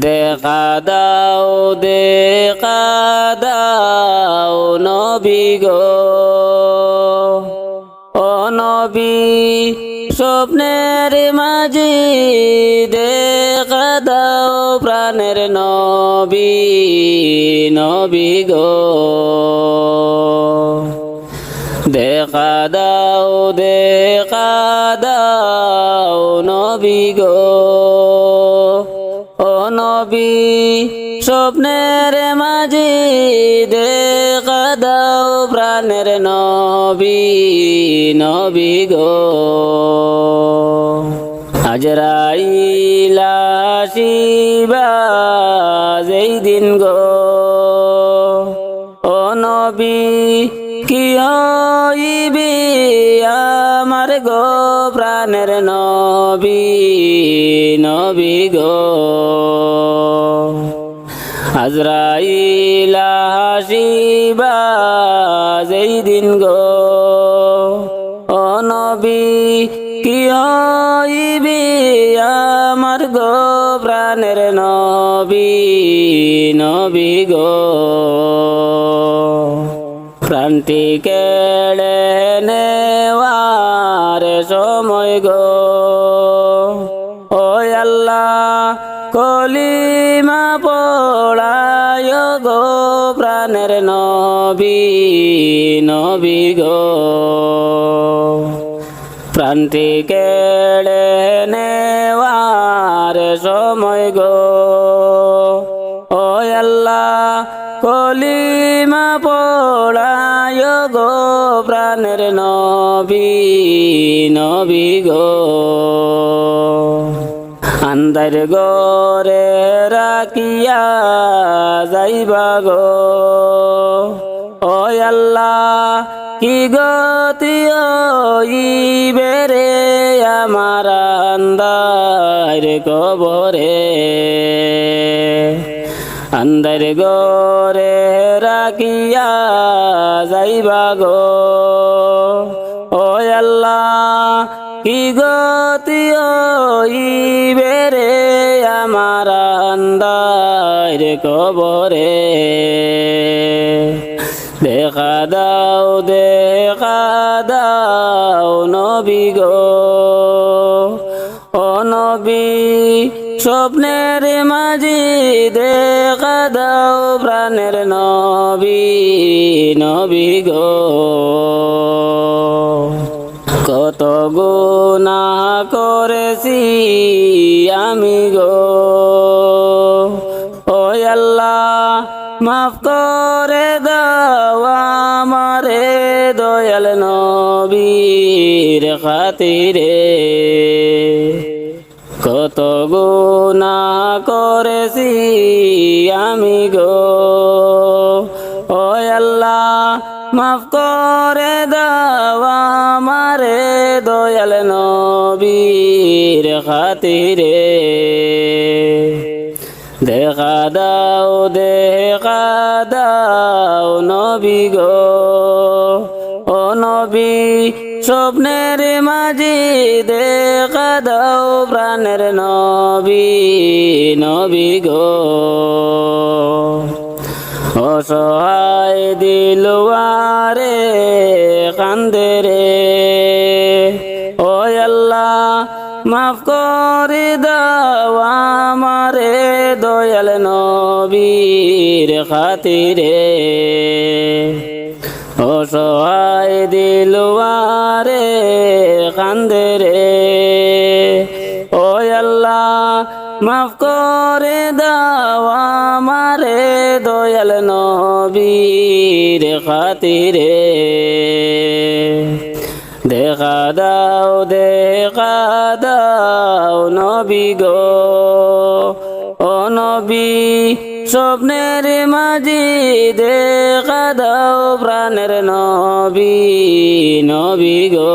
দেখা দাও দেখা দাও নবী গো। ও নবী, স্বপ্নের মাঝি দেখা দাও প্রাণের নবী নবী গো। দেখা দাও দেখা দাও নবী গো। নবী স্বপ্নের মাঝে দেখা দাও প্রাণের নবী নবী গো। আজরাইলা শিবা যেই দিন গো। ও নবী, কি হইবি আমার গো? প্রাণের নবী নবী গো। আজরাইলা হাসিবা যেই দিন গো, ও নবী, কি হইবি আমার গো প্রাণের নবী নবী গো? প্রাণটি কেড়ে নেওয়ার সময় গো, ও আল্লাহ কলিমা পড়ায় গো প্রাণের নবী নবী গো। প্রাণটি কেড়ে নেওয়ার সময় গো। ও আল্লাহ, কলিমা পড়ায় গো প্রাণের নবী নবী গো। আন্দার গরে রাখিয়া যাইবা গো। ও আল্লাহ, কি গতি বেরে আমার আন্দার কবরে? আন্দার গরে রাখিয়া যাইবা গো। ও আল্লাহ কি বেরে আমার আন্দার কবরে। দেখা দাও দেখা দাও নবী গো। ও নবী, স্বপ্নের মাঝি দেখা দাও প্রাণের নবী নবী গো। কত গুণা করেছি আমি গো? ও আল্লাহ, মাফ করে দাও দয়াল নবীর খাতিরে। কত গুণা করেছি আমি গো? ও আল্লাহ, মাফ করে দাও আমারে দয়াল নবীর খাতিরে। দেখা দাও দেখা দাও নবী গো। ও নবী, স্বপ্নের মাঝি দেখা দাও প্রাণের নবী নবী গো। অসহায় দিলওয়ারে কান্দে রে। ও আল্লাহ, মাফ করে দাও দয়াল নবীর খাতিরে। অসহায় দিলওয়ারে কান্দে রে। ও আল্লাহ, মাফ করে দাও আমারে দয়াল নবীর খাতিরে। দেখা দাও দেখা দাও নবী গো। ও নবী, স্বপ্নের মাঝি দেখা দাও প্রাণের নবী নবী গো।